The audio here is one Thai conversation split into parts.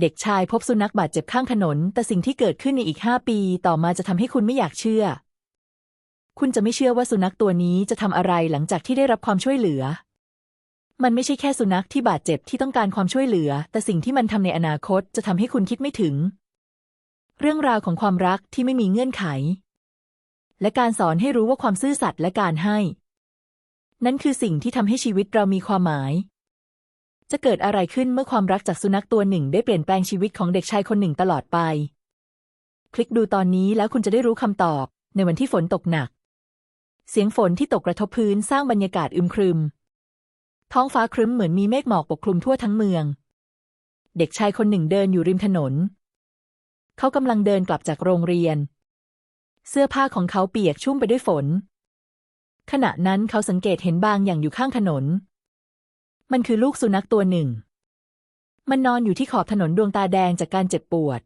เด็กชายพบสุนัขบาดเจ็บข้างถนน แต่สิ่งที่เกิดขึ้นในอีกห้าปี ต่อมาจะทำให้คุณไม่อยากเชื่อ คุณจะไม่เชื่อว่าสุนัขตัวนี้จะทำอะไรหลังจากที่ได้รับความช่วยเหลือ มันไม่ใช่แค่สุนัขที่บาดเจ็บที่ต้องการความช่วยเหลือ แต่สิ่งที่มันทำในอนาคตจะทำให้คุณคิดไม่ถึง เรื่องราวของความรักที่ไม่มีเงื่อนไข และการสอนให้รู้ว่าความซื่อสัตย์และการให้ นั่นคือสิ่งที่ทำให้ชีวิตเรามีความหมาย จะเกิดอะไรขึ้นเมื่อความรักจากสุนัขตัวหนึ่งได้เปลี่ยนแปลงชีวิตของเด็กชายคนหนึ่งตลอดไป คลิกดูตอนนี้แล้วคุณจะได้รู้คำตอบ ในวันที่ฝนตกหนัก เสียงฝนที่ตกกระทบพื้นสร้างบรรยากาศอึมครึม ท้องฟ้าครึ้มเหมือนมีเมฆหมอกปกคลุมทั่วทั้งเมือง เด็กชายคนหนึ่งเดินอยู่ริมถนน เขากำลังเดินกลับจากโรงเรียน เสื้อผ้าของเขาเปียกชุ่มไปด้วยฝน ขณะนั้นเขาสังเกตเห็นบางอย่างอยู่ข้างถนน มันคือลูกสุนัขตัวหนึ่ง มันนอนอยู่ที่ขอบถนนดวงตาแดงจากการเจ็บปวด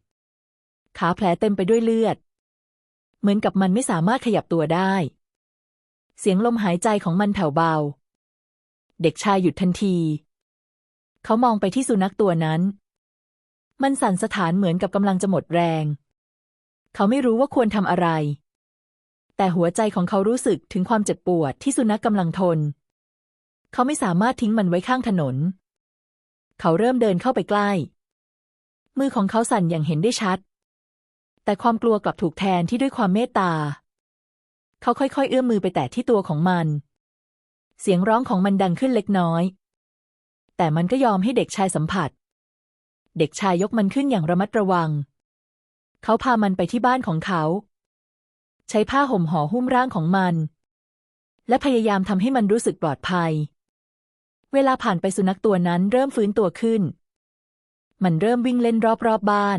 ขาแผลเต็มไปด้วยเลือด เหมือนกับมันไม่สามารถขยับตัวได้ เสียงลมหายใจของมันแผ่วเบา เด็กชายหยุดทันที เขามองไปที่สุนัขตัวนั้น มันสั่นสะท้านเหมือนกับกำลังจะหมดแรง เขาไม่รู้ว่าควรทำอะไร แต่หัวใจของเขารู้สึกถึงความเจ็บปวดที่สุนัขกำลังทน เขาไม่สามารถทิ้งมันไว้ข้างถนน เขาเริ่มเดินเข้าไปใกล้ มือของเขาสั่นอย่างเห็นได้ชัด แต่ความกลัวกลับถูกแทนที่ด้วยความเมตตา เขาค่อยๆ เอื้อมมือไปแตะที่ตัวของมัน เสียงร้องของมันดังขึ้นเล็กน้อย แต่มันก็ยอมให้เด็กชายสัมผัส เด็กชายยกมันขึ้นอย่างระมัดระวัง เขาพามันไปที่บ้านของเขา ใช้ผ้าห่มห่อหุ้มร่างของมันและพยายามทำให้มันรู้สึกปลอดภัย เวลาผ่านไปสุนัขตัวนั้นเริ่มฟื้นตัวขึ้น มันเริ่มวิ่งเล่นรอบๆบบ้าน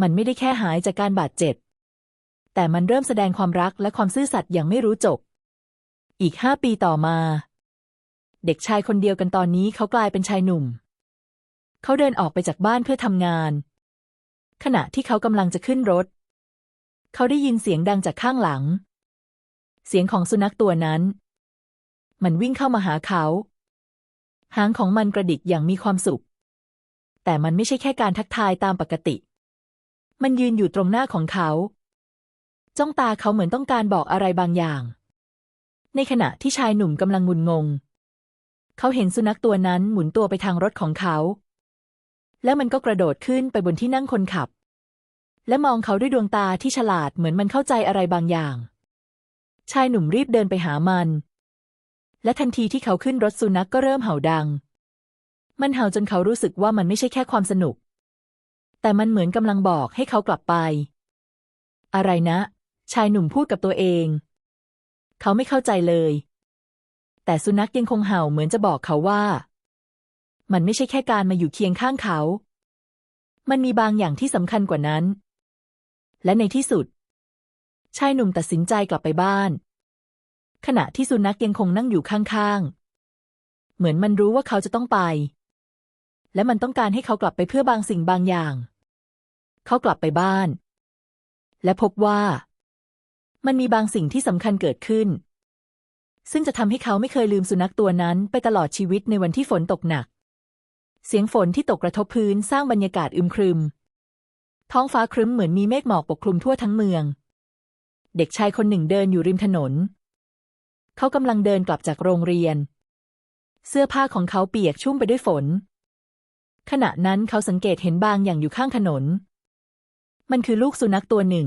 มันไม่ได้แค่หายจากการบาดเจ็บ แต่มันเริ่มแสดงความรักและความซื่อสัตย์อย่างไม่รู้จบ อีกห้าปีต่อมา เด็กชายคนเดียวกันตอนนี้เขากลายเป็นชายหนุ่ม เขาเดินออกไปจากบ้านเพื่อทำงาน ขณะที่เขากำลังจะขึ้นรถ เขาได้ยินเสียงดังจากข้างหลัง เสียงของสุนัขตัวนั้น มันวิ่งเข้ามาหาเขา หางของมันกระดิกอย่างมีความสุข แต่มันไม่ใช่แค่การทักทายตามปกติ มันยืนอยู่ตรงหน้าของเขา จ้องตาเขาเหมือนต้องการบอกอะไรบางอย่าง ในขณะที่ชายหนุ่มกำลังงุนงง เขาเห็นสุนัขตัวนั้นหมุนตัวไปทางรถของเขา แล้วมันก็กระโดดขึ้นไปบนที่นั่งคนขับ และมองเขาด้วยดวงตาที่ฉลาดเหมือนมันเข้าใจอะไรบางอย่าง ชายหนุ่มรีบเดินไปหามัน และทันทีที่เขาขึ้นรถสุนัขกก็เริ่มเห่าดัง มันเห่าจนเขารู้สึกว่ามันไม่ใช่แค่ความสนุก แต่มันเหมือนกำลังบอกให้เขากลับไป อะไรนะ ชายหนุ่มพูดกับตัวเอง เขาไม่เข้าใจเลย แต่สุนัขยังคงเห่าเหมือนจะบอกเขาว่า มันไม่ใช่แค่การมาอยู่เคียงข้างเขา มันมีบางอย่างที่สำคัญกว่านั้น และในที่สุด ชายหนุ่มตัดสินใจกลับไปบ้าน ขณะที่สุนัขยังคงนั่งอยู่ข้างๆ เหมือนมันรู้ว่าเขาจะต้องไป และมันต้องการให้เขากลับไปเพื่อบางสิ่งบางอย่าง เขากลับไปบ้าน และพบว่า มันมีบางสิ่งที่สำคัญเกิดขึ้น ซึ่งจะทำให้เขาไม่เคยลืมสุนัขตัวนั้นไปตลอดชีวิตในวันที่ฝนตกหนัก เสียงฝนที่ตกกระทบพื้นสร้างบรรยากาศอึมครึม ท้องฟ้าครึ้มเหมือนมีเมฆหมอกปกคลุมทั่วทั้งเมือง เด็กชายคนหนึ่งเดินอยู่ริมถนน เขากำลังเดินกลับจากโรงเรียน เสื้อผ้าของเขาเปียกชุ่มไปด้วยฝน ขณะนั้นเขาสังเกตเห็นบางอย่างอยู่ข้างถนน มันคือลูกสุนัขตัวหนึ่ง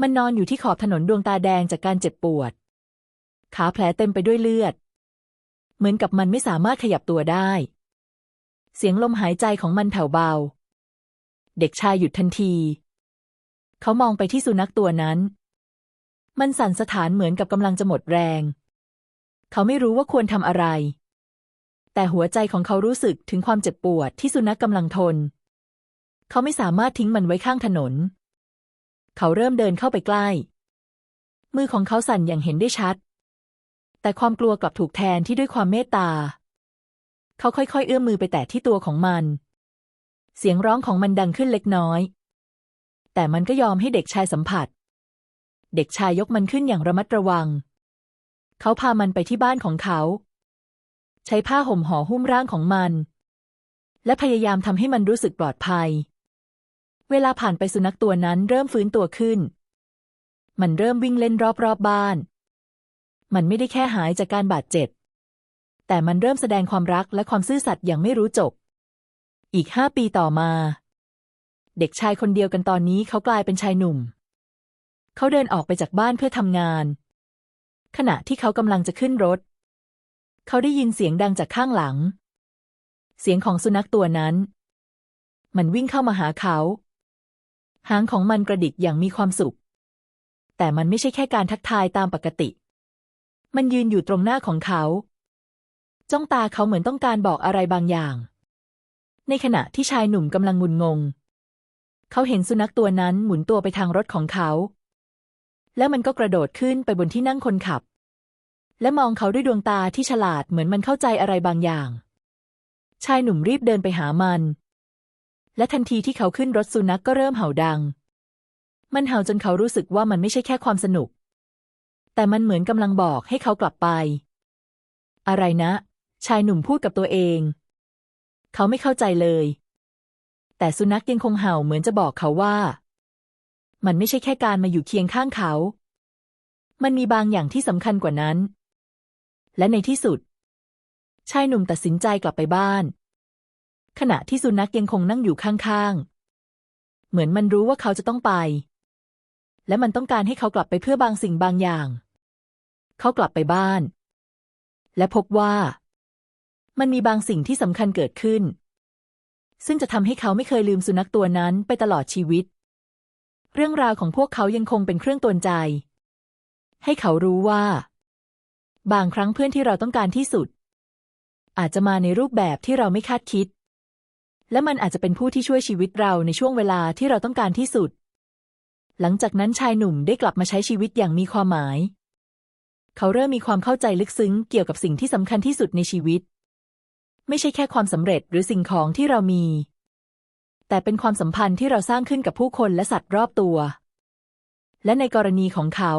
มันนอนอยู่ที่ขอบถนนดวงตาแดงจากการเจ็บปวด ขาแผลเต็มไปด้วยเลือด เหมือนกับมันไม่สามารถขยับตัวได้ เสียงลมหายใจของมันแผ่วเบา เด็กชายหยุดทันที เขามองไปที่สุนัขตัวนั้น มันสั่นสะท้านเหมือนกับกำลังจะหมดแรง เขาไม่รู้ว่าควรทำอะไร แต่หัวใจของเขารู้สึกถึงความเจ็บปวดที่สุนัขกำลังทน เขาไม่สามารถทิ้งมันไว้ข้างถนน เขาเริ่มเดินเข้าไปใกล้ มือของเขาสั่นอย่างเห็นได้ชัด แต่ความกลัวกลับถูกแทนที่ด้วยความเมตตา เขาค่อยๆ เอื้อมมือไปแตะที่ตัวของมัน เสียงร้องของมันดังขึ้นเล็กน้อย แต่มันก็ยอมให้เด็กชายสัมผัส เด็กชายยกมันขึ้นอย่างระมัดระวัง เขาพามันไปที่บ้านของเขา ใช้ผ้าห่มห่อหุ้มร่างของมัน และพยายามทำให้มันรู้สึกปลอดภัย เวลาผ่านไปสุนัขตัวนั้นเริ่มฟื้นตัวขึ้น มันเริ่มวิ่งเล่นรอบๆบบ้าน มันไม่ได้แค่หายจากการบาดเจ็บ แต่มันเริ่มแสดงความรักและความซื่อสัตย์อย่างไม่รู้จบ อีกห้าปีต่อมา เด็กชายคนเดียวกันตอนนี้เขากลายเป็นชายหนุ่ม เขาเดินออกไปจากบ้านเพื่อทำงาน ขณะที่เขากำลังจะขึ้นรถ เขาได้ยินเสียงดังจากข้างหลัง เสียงของสุนัขตัวนั้น มันวิ่งเข้ามาหาเขา หางของมันกระดิกอย่างมีความสุข แต่มันไม่ใช่แค่การทักทายตามปกติ มันยืนอยู่ตรงหน้าของเขา จ้องตาเขาเหมือนต้องการบอกอะไรบางอย่าง ในขณะที่ชายหนุ่มกำลังงุนงงเขาเห็นสุนัขตัวนั้นหมุนตัวไปทางรถของเขา แล้วมันก็กระโดดขึ้นไปบนที่นั่งคนขับ และมองเขาด้วยดวงตาที่ฉลาดเหมือนมันเข้าใจอะไรบางอย่าง ชายหนุ่มรีบเดินไปหามัน และทันทีที่เขาขึ้นรถสุนัขกก็เริ่มเห่าดัง มันเห่าจนเขารู้สึกว่ามันไม่ใช่แค่ความสนุก แต่มันเหมือนกำลังบอกให้เขากลับไป อะไรนะ ชายหนุ่มพูดกับตัวเอง เขาไม่เข้าใจเลย แต่สุนัขยังคงเห่าเหมือนจะบอกเขาว่า มันไม่ใช่แค่การมาอยู่เคียงข้างเขา มันมีบางอย่างที่สำคัญกว่านั้น และในที่สุด ชายหนุ่มตัดสินใจกลับไปบ้าน ขณะที่สุนัขยังคงนั่งอยู่ข้างๆ เหมือนมันรู้ว่าเขาจะต้องไป และมันต้องการให้เขากลับไปเพื่อบางสิ่งบางอย่าง เขากลับไปบ้าน และพบว่า มันมีบางสิ่งที่สำคัญเกิดขึ้นซึ่งจะทำให้เขาไม่เคยลืมสุนัขตัวนั้นไปตลอดชีวิต เรื่องราวของพวกเขายังคงเป็นเครื่องตวนใจ ให้เขารู้ว่า บางครั้งเพื่อนที่เราต้องการที่สุด อาจจะมาในรูปแบบที่เราไม่คาดคิด และมันอาจจะเป็นผู้ที่ช่วยชีวิตเราในช่วงเวลาที่เราต้องการที่สุด หลังจากนั้นชายหนุ่มได้กลับมาใช้ชีวิตอย่างมีความหมาย เขาเริ่มมีความเข้าใจลึกซึ้งเกี่ยวกับสิ่งที่สำคัญที่สุดในชีวิต ไม่ใช่แค่ความสำเร็จหรือสิ่งของที่เรามี แต่เป็นความสัมพันธ์ที่เราสร้างขึ้นกับผู้คนและสัตว์รอบตัว และในกรณีของเขา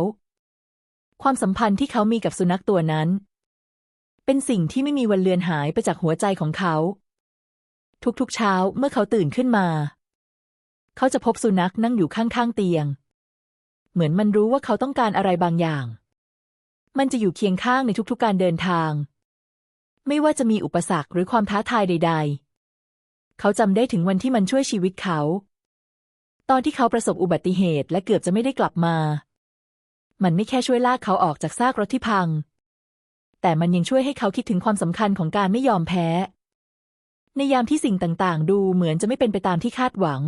ความสัมพันธ์ที่เขามีกับสุนัขตัวนั้น เป็นสิ่งที่ไม่มีวันเลือนหายไปจากหัวใจของเขา ทุกๆเช้าเมื่อเขาตื่นขึ้นมา เขาจะพบสุนัขนั่งอยู่ข้างๆเตียง เหมือนมันรู้ว่าเขาต้องการอะไรบางอย่าง มันจะอยู่เคียงข้างในทุกๆการเดินทาง ไม่ว่าจะมีอุปสรรคหรือความท้าทายใด ๆ เขาจำได้ถึงวันที่มันช่วยชีวิตเขา ตอนที่เขาประสบอุบัติเหตุและเกือบจะไม่ได้กลับมา มันไม่แค่ช่วยลากเขาออกจากซากรถที่พัง แต่มันยังช่วยให้เขาคิดถึงความสำคัญของการไม่ยอมแพ้ ในยามที่สิ่งต่างๆ ดูเหมือนจะไม่เป็นไปตามที่คาดหวัง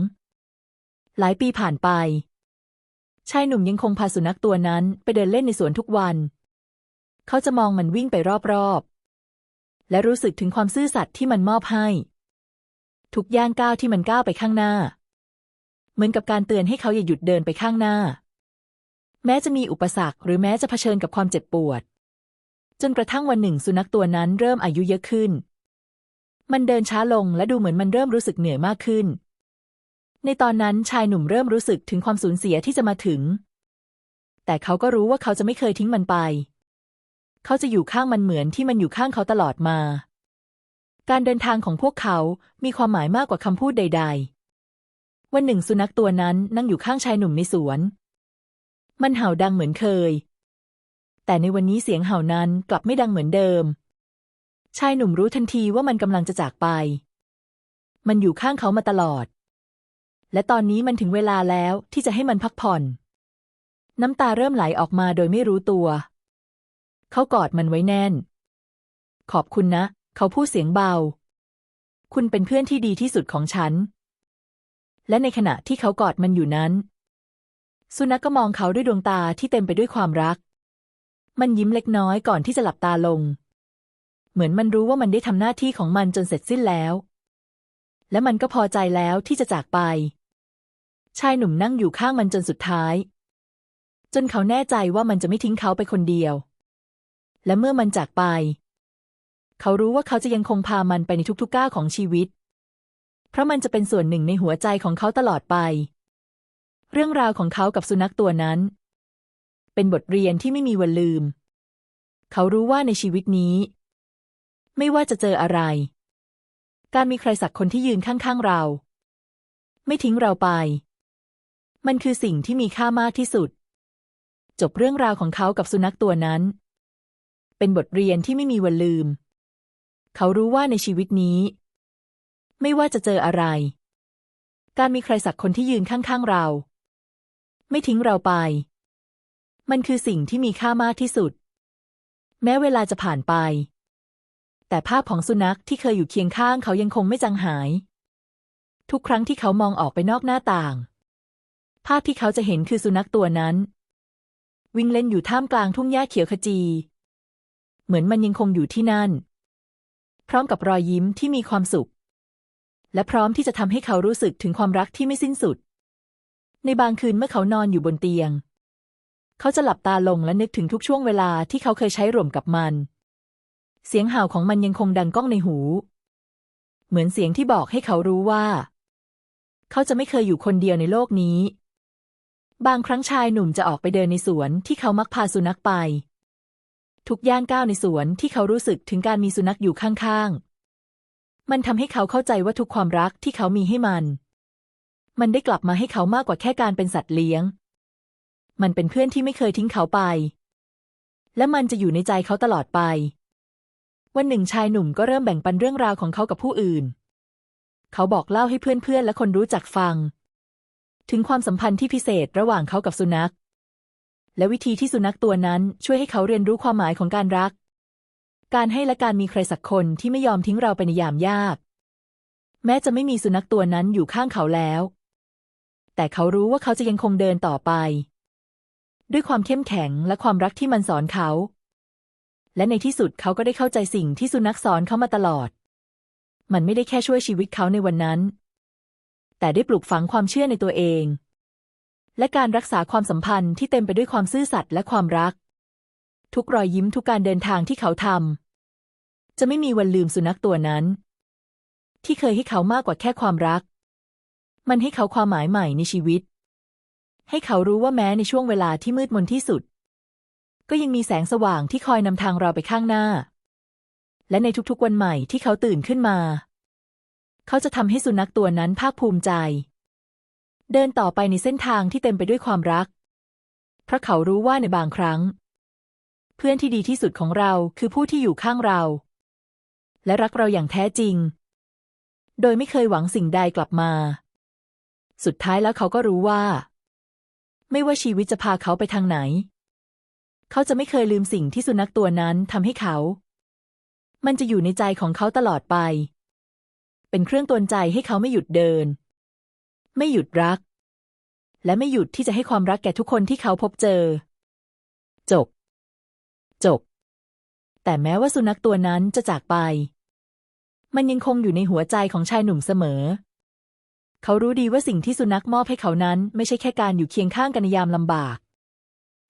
หลายปีผ่านไป ชายหนุ่มยังคงพาสุนัขตัวนั้นไปเดินเล่นในสวนทุกวัน เขาจะมองมันวิ่งไปรอบๆและรู้สึกถึงความซื่อสัตย์ที่มันมอบให้ ทุกย่างก้าวที่มันก้าวไปข้างหน้า เหมือนกับการเตือนให้เขาอย่าหยุดเดินไปข้างหน้า แม้จะมีอุปสรรคหรือแม้จะเผชิญกับความเจ็บปวด จนกระทั่งวันหนึ่งสุนัขตัวนั้นเริ่มอายุเยอะขึ้น มันเดินช้าลงและดูเหมือนมันเริ่มรู้สึกเหนื่อยมากขึ้น ในตอนนั้นชายหนุ่มเริ่มรู้สึกถึงความสูญเสียที่จะมาถึง แต่เขาก็รู้ว่าเขาจะไม่เคยทิ้งมันไป เขาจะอยู่ข้างมันเหมือนที่มันอยู่ข้างเขาตลอดมา การเดินทางของพวกเขา มีความหมายมากกว่าคำพูดใด ๆ วันหนึ่งสุนัขตัวนั้นนั่งอยู่ข้างชายหนุ่มในสวน มันเห่าดังเหมือนเคย แต่ในวันนี้เสียงเห่านั้นกลับไม่ดังเหมือนเดิม ชายหนุ่มรู้ทันทีว่ามันกำลังจะจากไป มันอยู่ข้างเขามาตลอด และตอนนี้มันถึงเวลาแล้วที่จะให้มันพักผ่อน น้ำตาเริ่มไหลออกมาโดยไม่รู้ตัว เขากอดมันไว้แน่น ขอบคุณนะ เขาพูดเสียงเบา คุณเป็นเพื่อนที่ดีที่สุดของฉัน และในขณะที่เขากอดมันอยู่นั้น สุนัขกก็มองเขาด้วยดวงตาที่เต็มไปด้วยความรัก มันยิ้มเล็กน้อยก่อนที่จะหลับตาลง เหมือนมันรู้ว่ามันได้ทำหน้าที่ของมันจนเสร็จสิ้นแล้ว และมันก็พอใจแล้วที่จะจากไป ชายหนุ่มนั่งอยู่ข้างมันจนสุดท้าย จนเขาแน่ใจว่ามันจะไม่ทิ้งเขาไปคนเดียวและเมื่อมันจากไป เขารู้ว่าเขาจะยังคงพามันไปในทุกๆก้าวของชีวิต เพราะมันจะเป็นส่วนหนึ่งในหัวใจของเขาตลอดไป เรื่องราวของเขากับสุนัขตัวนั้น เป็นบทเรียนที่ไม่มีวันลืม เขารู้ว่าในชีวิตนี้ ไม่ว่าจะเจออะไร การมีใครสักคนที่ยืนข้างๆเรา ไม่ทิ้งเราไป มันคือสิ่งที่มีค่ามากที่สุด จบเรื่องราวของเขากับสุนัขตัวนั้น เป็นบทเรียนที่ไม่มีวันลืม เขารู้ว่าในชีวิตนี้ ไม่ว่าจะเจออะไร การมีใครสักคนที่ยืนข้างๆเรา ไม่ทิ้งเราไป มันคือสิ่งที่มีค่ามากที่สุด แม้เวลาจะผ่านไป แต่ภาพของสุนัขที่เคยอยู่เคียงข้างเขายังคงไม่จางหาย ทุกครั้งที่เขามองออกไปนอกหน้าต่าง ภาพที่เขาจะเห็นคือสุนัขตัวนั้น วิ่งเล่นอยู่ท่ามกลางทุ่งหญ้าเขียวขจี เหมือนมันยังคงอยู่ที่นั่น พร้อมกับรอยยิ้มที่มีความสุข และพร้อมที่จะทำให้เขารู้สึกถึงความรักที่ไม่สิ้นสุด ในบางคืนเมื่อเขานอนอยู่บนเตียง เขาจะหลับตาลงและนึกถึงทุกช่วงเวลาที่เขาเคยใช้ร่วมกับมัน เสียงห่าวของมันยังคงดังก้องในหู เหมือนเสียงที่บอกให้เขารู้ว่า เขาจะไม่เคยอยู่คนเดียวในโลกนี้บางครั้งชายหนุ่มจะออกไปเดินในสวนที่เขามักพาสุนัขไป ทุกย่างก้าวในสวนที่เขารู้สึกถึงการมีสุนัขอยู่ข้างๆ มันทำให้เขาเข้าใจว่าทุกความรักที่เขามีให้มัน มันได้กลับมาให้เขามากกว่าแค่การเป็นสัตว์เลี้ยง มันเป็นเพื่อนที่ไม่เคยทิ้งเขาไป และมันจะอยู่ในใจเขาตลอดไป วันหนึ่งชายหนุ่มก็เริ่มแบ่งปันเรื่องราวของเขากับผู้อื่น เขาบอกเล่าให้เพื่อนๆและคนรู้จักฟัง ถึงความสัมพันธ์ที่พิเศษระหว่างเขากับสุนัข และวิธีที่สุนัขตัวนั้นช่วยให้เขาเรียนรู้ความหมายของการรัก การให้และการมีใครสักคนที่ไม่ยอมทิ้งเราไปในยามยาก แม้จะไม่มีสุนัขตัวนั้นอยู่ข้างเขาแล้ว แต่เขารู้ว่าเขาจะยังคงเดินต่อไป ด้วยความเข้มแข็งและความรักที่มันสอนเขา และในที่สุดเขาก็ได้เข้าใจสิ่งที่สุนัขสอนเขามาตลอด มันไม่ได้แค่ช่วยชีวิตเขาในวันนั้น แต่ได้ปลูกฝังความเชื่อในตัวเอง และการรักษาความสัมพันธ์ที่เต็มไปด้วยความซื่อสัตย์และความรัก ทุกรอยยิ้มทุกการเดินทางที่เขาทำจะไม่มีวันลืมสุนัขตัวนั้น ที่เคยให้เขามากกว่าแค่ความรัก มันให้เขาความหมายใหม่ในชีวิต ให้เขารู้ว่าแม้ในช่วงเวลาที่มืดมนที่สุด ก็ยังมีแสงสว่างที่คอยนำทางเราไปข้างหน้า และในทุกๆวันใหม่ที่เขาตื่นขึ้นมา เขาจะทำให้สุนัขตัวนั้นภาคภูมิใจ เดินต่อไปในเส้นทางที่เต็มไปด้วยความรัก เพราะเขารู้ว่าในบางครั้ง เพื่อนที่ดีที่สุดของเราคือผู้ที่อยู่ข้างเรา และรักเราอย่างแท้จริง โดยไม่เคยหวังสิ่งใดกลับมา สุดท้ายแล้วเขาก็รู้ว่า ไม่ว่าชีวิตจะพาเขาไปทางไหน เขาจะไม่เคยลืมสิ่งที่สุนัขตัวนั้นทำให้เขา มันจะอยู่ในใจของเขาตลอดไป เป็นเครื่องตวนใจให้เขาไม่หยุดเดิน ไม่หยุดรัก และไม่หยุดที่จะให้ความรักแก่ทุกคนที่เขาพบเจอ จบ จบ แต่แม้ว่าสุนัขตัวนั้นจะจากไป มันยังคงอยู่ในหัวใจของชายหนุ่มเสมอ เขารู้ดีว่าสิ่งที่สุนัขมอบให้เขานั้น ไม่ใช่แค่การอยู่เคียงข้างกันในยามลำบาก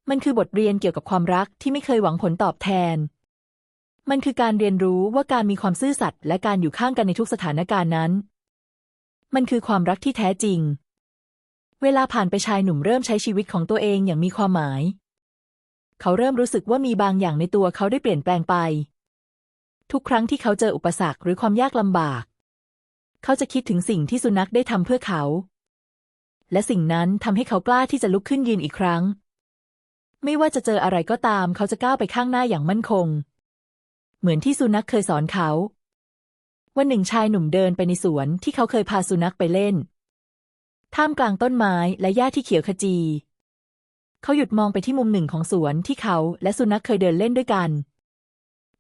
มันคือบทเรียนเกี่ยวกับความรักที่ไม่เคยหวังผลตอบแทนมันคือการเรียนรู้ว่าการมีความซื่อสัตย์และการอยู่ข้างกันในทุกสถานการณ์นั้น มันคือความรักที่แท้จริง เวลาผ่านไปชายหนุ่มเริ่มใช้ชีวิตของตัวเองอย่างมีความหมาย เขาเริ่มรู้สึกว่ามีบางอย่างในตัวเขาได้เปลี่ยนแปลงไป ทุกครั้งที่เขาเจออุปสรรคหรือความยากลำบาก เขาจะคิดถึงสิ่งที่สุนัขได้ทำเพื่อเขา และสิ่งนั้นทำให้เขากล้าที่จะลุกขึ้นยืนอีกครั้ง ไม่ว่าจะเจออะไรก็ตาม เขาจะก้าวไปข้างหน้าอย่างมั่นคง เหมือนที่สุนัขเคยสอนเขา วันหนึ่งชายหนุ่มเดินไปในสวนที่เขาเคยพาสุนัขไปเล่น ท่ามกลางต้นไม้และหญ้าที่เขียวขจี เขาหยุดมองไปที่มุมหนึ่งของสวนที่เขาและสุนัขเคยเดินเล่นด้วยกัน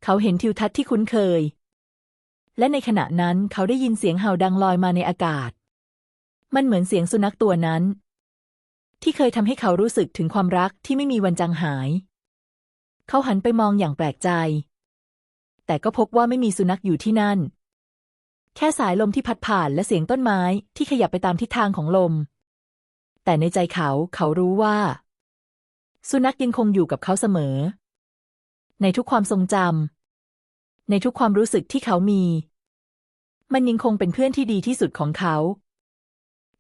เขาเห็นทิวทัศน์ที่คุ้นเคย และในขณะนั้นเขาได้ยินเสียงเห่าดังลอยมาในอากาศ มันเหมือนเสียงสุนัขตัวนั้น ที่เคยทำให้เขารู้สึกถึงความรักที่ไม่มีวันจางหาย เขาหันไปมองอย่างแปลกใจ แต่ก็พบว่าไม่มีสุนัขอยู่ที่นั่น แค่สายลมที่พัดผ่านและเสียงต้นไม้ที่ขยับไปตามทิศทางของลม แต่ในใจเขาเขารู้ว่า สุนัขยังคงอยู่กับเขาเสมอ ในทุกความทรงจำในทุกความรู้สึกที่เขามี มันยังคงเป็นเพื่อนที่ดีที่สุดของเขา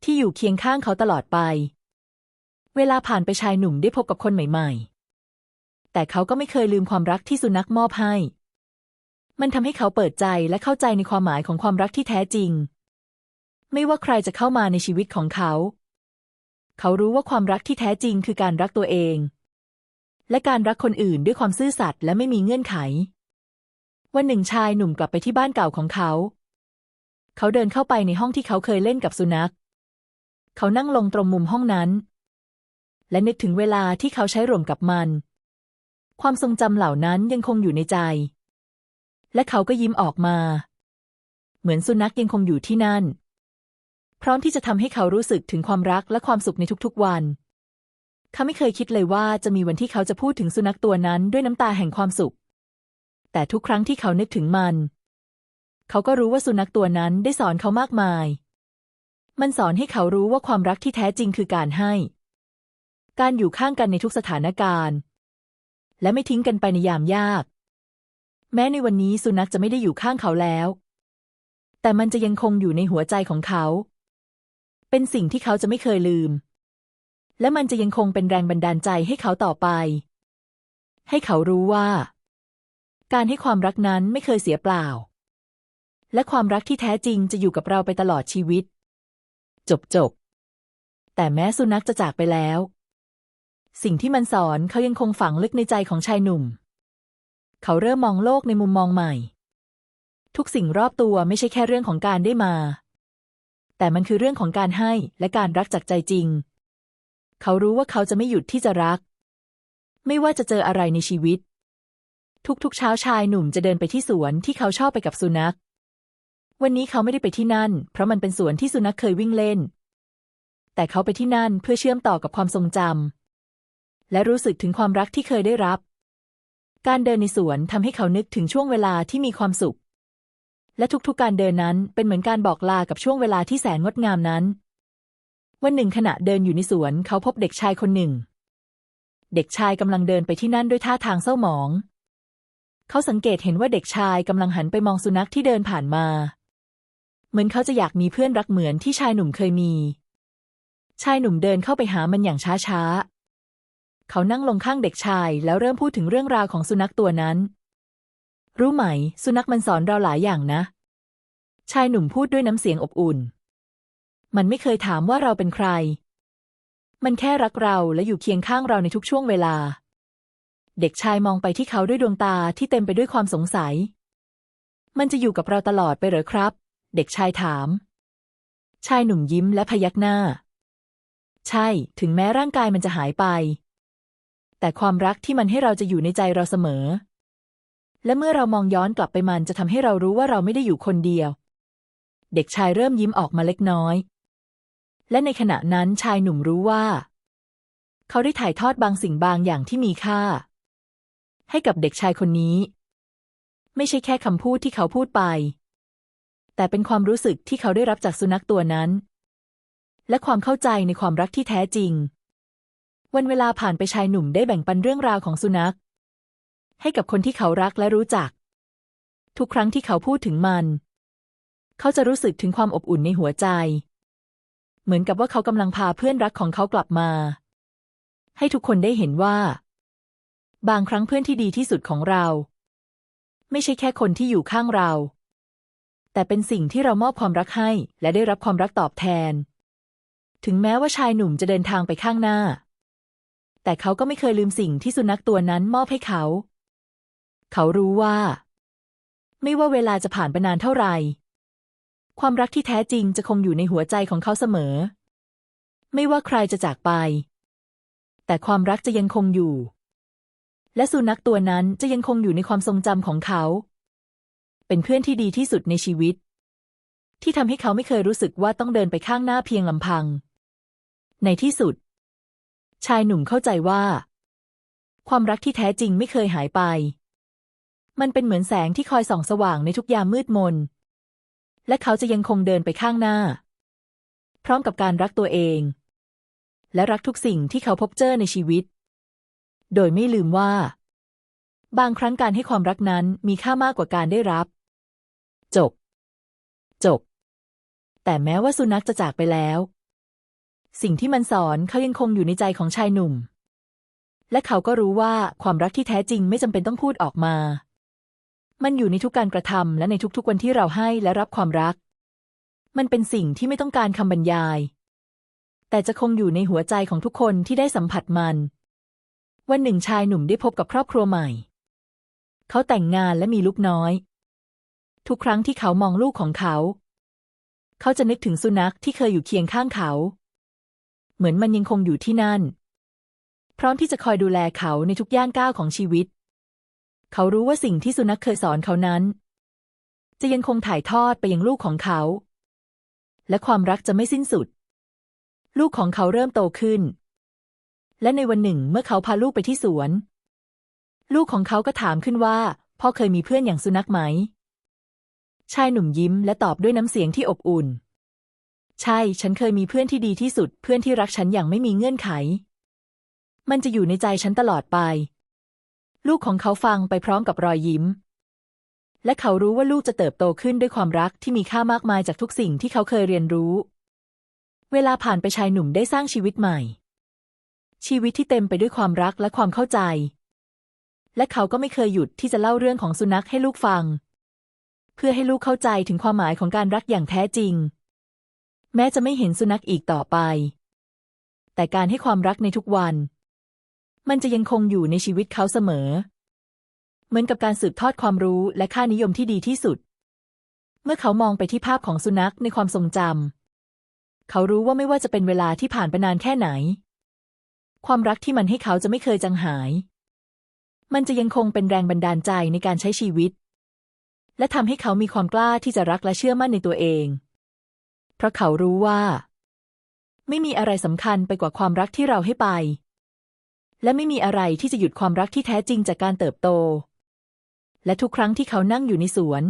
ที่อยู่เคียงข้างเขาตลอดไป เวลาผ่านไปชายหนุ่มได้พบกับคนใหม่ ๆ แต่เขาก็ไม่เคยลืมความรักที่สุนัขมอบให้ มันทำให้เขาเปิดใจและเข้าใจในความหมายของความรักที่แท้จริง ไม่ว่าใครจะเข้ามาในชีวิตของเขา เขารู้ว่าความรักที่แท้จริงคือการรักตัวเอง และการรักคนอื่นด้วยความซื่อสัตย์และไม่มีเงื่อนไข วันหนึ่งชายหนุ่มกลับไปที่บ้านเก่าของเขา เขาเดินเข้าไปในห้องที่เขาเคยเล่นกับสุนัข เขานั่งลงตรงมุมห้องนั้น และนึกถึงเวลาที่เขาใช้ร่วมกับมัน ความทรงจำเหล่านั้นยังคงอยู่ในใจ และเขาก็ยิ้มออกมา เหมือนสุนัขยังคงอยู่ที่นั่น พร้อมที่จะทำให้เขารู้สึกถึงความรักและความสุขในทุกๆวัน เขาไม่เคยคิดเลยว่าจะมีวันที่เขาจะพูดถึงสุนัขตัวนั้นด้วยน้ำตาแห่งความสุข แต่ทุกครั้งที่เขานึกถึงมัน เขาก็รู้ว่าสุนัขตัวนั้นได้สอนเขามากมาย มันสอนให้เขารู้ว่าความรักที่แท้จริงคือการให้ การอยู่ข้างกันในทุกสถานการณ์ และไม่ทิ้งกันไปในยามยาก แม้ในวันนี้สุนัขจะไม่ได้อยู่ข้างเขาแล้ว แต่มันจะยังคงอยู่ในหัวใจของเขา เป็นสิ่งที่เขาจะไม่เคยลืม และมันจะยังคงเป็นแรงบันดาลใจให้เขาต่อไป ให้เขารู้ว่า การให้ความรักนั้นไม่เคยเสียเปล่า และความรักที่แท้จริงจะอยู่กับเราไปตลอดชีวิต จบจบ แต่แม้สุนัขจะจากไปแล้ว สิ่งที่มันสอนเขายังคงฝังลึกในใจของชายหนุ่ม เขาเริ่มมองโลกในมุมมองใหม่ ทุกสิ่งรอบตัวไม่ใช่แค่เรื่องของการได้มา แต่มันคือเรื่องของการให้และการรักจากใจจริง เขารู้ว่าเขาจะไม่หยุดที่จะรัก ไม่ว่าจะเจออะไรในชีวิต ทุกๆเช้าชายหนุ่มจะเดินไปที่สวนที่เขาชอบไปกับสุนัข วันนี้เขาไม่ได้ไปที่นั่น เพราะมันเป็นสวนที่สุนัขเคยวิ่งเล่น แต่เขาไปที่นั่นเพื่อเชื่อมต่อกับความทรงจำและรู้สึกถึงความรักที่เคยได้รับ การเดินในสวนทำให้เขานึกถึงช่วงเวลาที่มีความสุข และทุกๆการเดินนั้นเป็นเหมือนการบอกลากับช่วงเวลาที่แสนงดงามนั้น วันหนึ่งขณะเดินอยู่ในสวนเขาพบเด็กชายคนหนึ่ง เด็กชายกำลังเดินไปที่นั่นด้วยท่าทางเศร้าหมอง เขาสังเกตเห็นว่าเด็กชายกำลังหันไปมองสุนัขที่เดินผ่านมา เหมือนเขาจะอยากมีเพื่อนรักเหมือนที่ชายหนุ่มเคยมี ชายหนุ่มเดินเข้าไปหามันอย่างช้าๆ เขานั่งลงข้างเด็กชาย แล้วเริ่มพูดถึงเรื่องราวของสุนัขตัวนั้น รู้ไหม สุนัขมันสอนเราหลายอย่างนะ ชายหนุ่มพูดด้วยน้ำเสียงอบอุ่น มันไม่เคยถามว่าเราเป็นใคร มันแค่รักเราและอยู่เคียงข้างเราในทุกช่วงเวลา เด็กชายมองไปที่เขาด้วยดวงตาที่เต็มไปด้วยความสงสัย มันจะอยู่กับเราตลอดไปหรอครับ เด็กชายถาม ชายหนุ่มยิ้มและพยักหน้า ใช่ ถึงแม้ร่างกายมันจะหายไป แต่ความรักที่มันให้เราจะอยู่ในใจเราเสมอ และเมื่อเรามองย้อนกลับไปมันจะทำให้เรารู้ว่าเราไม่ได้อยู่คนเดียว เด็กชายเริ่มยิ้มออกมาเล็กน้อย และในขณะนั้นชายหนุ่มรู้ว่า เขาได้ถ่ายทอดบางสิ่งบางอย่างที่มีค่า ให้กับเด็กชายคนนี้ ไม่ใช่แค่คำพูดที่เขาพูดไป แต่เป็นความรู้สึกที่เขาได้รับจากสุนัขตัวนั้น และความเข้าใจในความรักที่แท้จริง วันเวลาผ่านไปชายหนุ่มได้แบ่งปันเรื่องราวของสุนัข ให้กับคนที่เขารักและรู้จัก ทุกครั้งที่เขาพูดถึงมัน เขาจะรู้สึกถึงความอบอุ่นในหัวใจ เหมือนกับว่าเขากำลังพาเพื่อนรักของเขากลับมา ให้ทุกคนได้เห็นว่า บางครั้งเพื่อนที่ดีที่สุดของเรา ไม่ใช่แค่คนที่อยู่ข้างเรา แต่เป็นสิ่งที่เรามอบความรักให้และได้รับความรักตอบแทน ถึงแม้ว่าชายหนุ่มจะเดินทางไปข้างหน้า แต่เขาก็ไม่เคยลืมสิ่งที่สุนัขตัวนั้นมอบให้เขา เขารู้ว่า ไม่ว่าเวลาจะผ่านไปนานเท่าไหร่ ความรักที่แท้จริงจะคงอยู่ในหัวใจของเขาเสมอ ไม่ว่าใครจะจากไป แต่ความรักจะยังคงอยู่ และสุนัขตัวนั้นจะยังคงอยู่ในความทรงจำของเขา เป็นเพื่อนที่ดีที่สุดในชีวิต ที่ทำให้เขาไม่เคยรู้สึกว่าต้องเดินไปข้างหน้าเพียงลำพัง ในที่สุด ชายหนุ่มเข้าใจว่า ความรักที่แท้จริงไม่เคยหายไป มันเป็นเหมือนแสงที่คอยส่องสว่างในทุกยามมืดมน และเขาจะยังคงเดินไปข้างหน้า พร้อมกับการรักตัวเอง และรักทุกสิ่งที่เขาพบเจอในชีวิต โดยไม่ลืมว่า บางครั้งการให้ความรักนั้นมีค่ามากกว่าการได้รับ จบ จบ แต่แม้ว่าสุนัขจะจากไปแล้ว สิ่งที่มันสอนเขายังคงอยู่ในใจของชายหนุ่ม และเขาก็รู้ว่าความรักที่แท้จริงไม่จำเป็นต้องพูดออกมา มันอยู่ในทุกการกระทำและในทุกๆวันที่เราให้และรับความรัก มันเป็นสิ่งที่ไม่ต้องการคำบรรยาย แต่จะคงอยู่ในหัวใจของทุกคนที่ได้สัมผัสมัน วันหนึ่งชายหนุ่มได้พบกับครอบครัวใหม่ เขาแต่งงานและมีลูกน้อย ทุกครั้งที่เขามองลูกของเขา เขาจะนึกถึงสุนัขที่เคยอยู่เคียงข้างเขา เหมือนมันยังคงอยู่ที่นั่น พร้อมที่จะคอยดูแลเขาในทุกย่างก้าวของชีวิต เขารู้ว่าสิ่งที่สุนัขเคยสอนเขานั้น จะยังคงถ่ายทอดไปยังลูกของเขา และความรักจะไม่สิ้นสุด ลูกของเขาเริ่มโตขึ้น และในวันหนึ่งเมื่อเขาพาลูกไปที่สวน ลูกของเขาก็ถามขึ้นว่า พ่อเคยมีเพื่อนอย่างสุนัขไหม ชายหนุ่มยิ้มและตอบด้วยน้ำเสียงที่อบอุ่น ใช่ ฉันเคยมีเพื่อนที่ดีที่สุด เพื่อนที่รักฉันอย่างไม่มีเงื่อนไข มันจะอยู่ในใจฉันตลอดไป ลูกของเขาฟังไปพร้อมกับรอยยิ้ม และเขารู้ว่าลูกจะเติบโตขึ้นด้วยความรักที่มีค่ามากมายจากทุกสิ่งที่เขาเคยเรียนรู้ เวลาผ่านไปชายหนุ่มได้สร้างชีวิตใหม่ ชีวิตที่เต็มไปด้วยความรักและความเข้าใจ และเขาก็ไม่เคยหยุดที่จะเล่าเรื่องของสุนัขให้ลูกฟัง เพื่อให้ลูกเข้าใจถึงความหมายของการรักอย่างแท้จริง แม้จะไม่เห็นสุนัขอีกต่อไป แต่การให้ความรักในทุกวัน มันจะยังคงอยู่ในชีวิตเขาเสมอ เหมือนกับการสืบทอดความรู้และค่านิยมที่ดีที่สุด เมื่อเขามองไปที่ภาพของสุนัขในความทรงจำเขารู้ว่าไม่ว่าจะเป็นเวลาที่ผ่านไปนานแค่ไหน ความรักที่มันให้เขาจะไม่เคยจางหาย มันจะยังคงเป็นแรงบันดาลใจในการใช้ชีวิต และทำให้เขามีความกล้าที่จะรักและเชื่อมั่นในตัวเอง ราะเขารู้ว่า ไม่มีอะไรสำคัญไปกว่าความรักที่เราให้ไป และไม่มีอะไรที่จะหยุดความรักที่แท้จริงจากการเติบโต และทุกครั้งที่เขานั่งอยู่ในสวน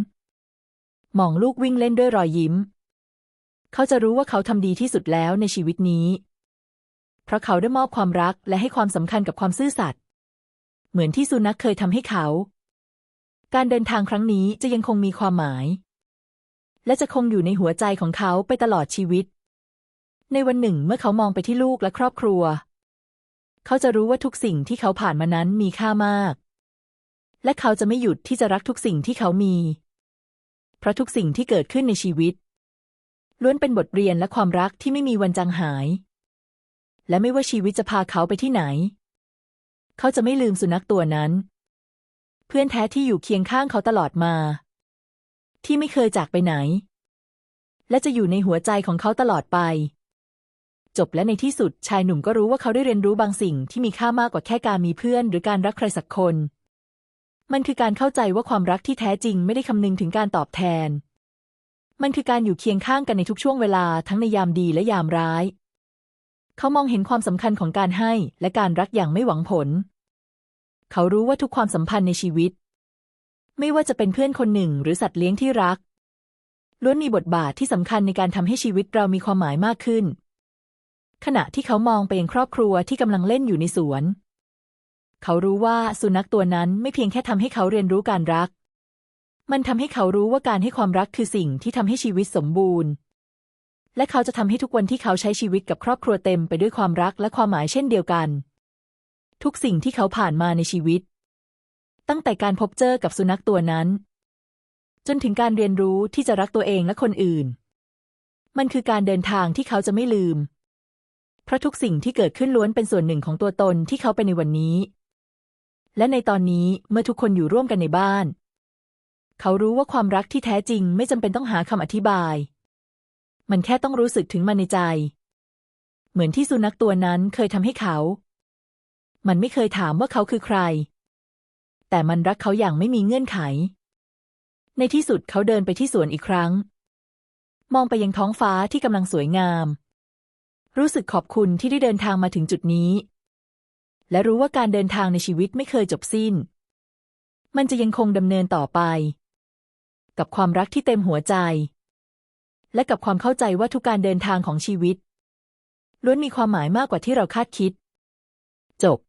มองลูกวิ่งเล่นด้วยรอยยิ้ม เขาจะรู้ว่าเขาทำดีที่สุดแล้วในชีวิตนี้ เพราะเขาได้มอบความรักและให้ความสำคัญกับความซื่อสัตย์ เหมือนที่สุนัขเคยทำให้เขา การเดินทางครั้งนี้จะยังคงมีความหมาย และจะคงอยู่ในหัวใจของเขาไปตลอดชีวิต ในวันหนึ่งเมื่อเขามองไปที่ลูกและครอบครัว เขาจะรู้ว่าทุกสิ่งที่เขาผ่านมานั้นมีค่ามาก และเขาจะไม่หยุดที่จะรักทุกสิ่งที่เขามี เพราะทุกสิ่งที่เกิดขึ้นในชีวิต ล้วนเป็นบทเรียนและความรักที่ไม่มีวันจางหาย และไม่ว่าชีวิตจะพาเขาไปที่ไหน เขาจะไม่ลืมสุนัขตัวนั้น เพื่อนแท้ที่อยู่เคียงข้างเขาตลอดมา ที่ไม่เคยจากไปไหน และจะอยู่ในหัวใจของเขาตลอดไป จบและในที่สุดชายหนุ่มก็รู้ว่าเขาได้เรียนรู้บางสิ่งที่มีค่ามากกว่าแค่การมีเพื่อน หรือการรักใครสักคน มันคือการเข้าใจว่าความรักที่แท้จริงไม่ได้คำนึงถึงการตอบแทน มันคือการอยู่เคียงข้างกันในทุกช่วงเวลาทั้งในยามดีและยามร้าย เขามองเห็นความสำคัญของการให้และการรักอย่างไม่หวังผล เขารู้ว่าทุกความสัมพันธ์ในชีวิต ไม่ว่าจะเป็นเพื่อนคนหนึ่งหรือสัตว์เลี้ยงที่รัก ล้วนมีบทบาทที่สำคัญในการทำให้ชีวิตเรามีความหมายมากขึ้น ขณะที่เขามองไปยังครอบครัวที่กำลังเล่นอยู่ในสวน เขารู้ว่าสุนัขตัวนั้นไม่เพียงแค่ทำให้เขาเรียนรู้การรัก มันทำให้เขารู้ว่าการให้ความรักคือสิ่งที่ทำให้ชีวิตสมบูรณ์ และเขาจะทำให้ทุกวันที่เขาใช้ชีวิตกับครอบครัวเต็มไปด้วยความรักและความหมายเช่นเดียวกัน ทุกสิ่งที่เขาผ่านมาในชีวิต ตั้งแต่การพบเจอกับสุนัขตัวนั้น จนถึงการเรียนรู้ที่จะรักตัวเองและคนอื่น มันคือการเดินทางที่เขาจะไม่ลืม เพราะทุกสิ่งที่เกิดขึ้นล้วนเป็นส่วนหนึ่งของตัวตนที่เขาเป็นในวันนี้ และในตอนนี้เมื่อทุกคนอยู่ร่วมกันในบ้าน เขารู้ว่าความรักที่แท้จริงไม่จำเป็นต้องหาคำอธิบาย มันแค่ต้องรู้สึกถึงมันในใจ เหมือนที่สุนัขตัวนั้นเคยทำให้เขา มันไม่เคยถามว่าเขาคือใคร แต่มันรักเขาอย่างไม่มีเงื่อนไข ในที่สุดเขาเดินไปที่สวนอีกครั้ง มองไปยังท้องฟ้าที่กำลังสวยงาม รู้สึกขอบคุณที่ได้เดินทางมาถึงจุดนี้ และรู้ว่าการเดินทางในชีวิตไม่เคยจบสิ้น มันจะยังคงดำเนินต่อไป กับความรักที่เต็มหัวใจ และกับความเข้าใจว่าทุกการเดินทางของชีวิตล้วนมีความหมายมากกว่าที่เราคาดคิด จบ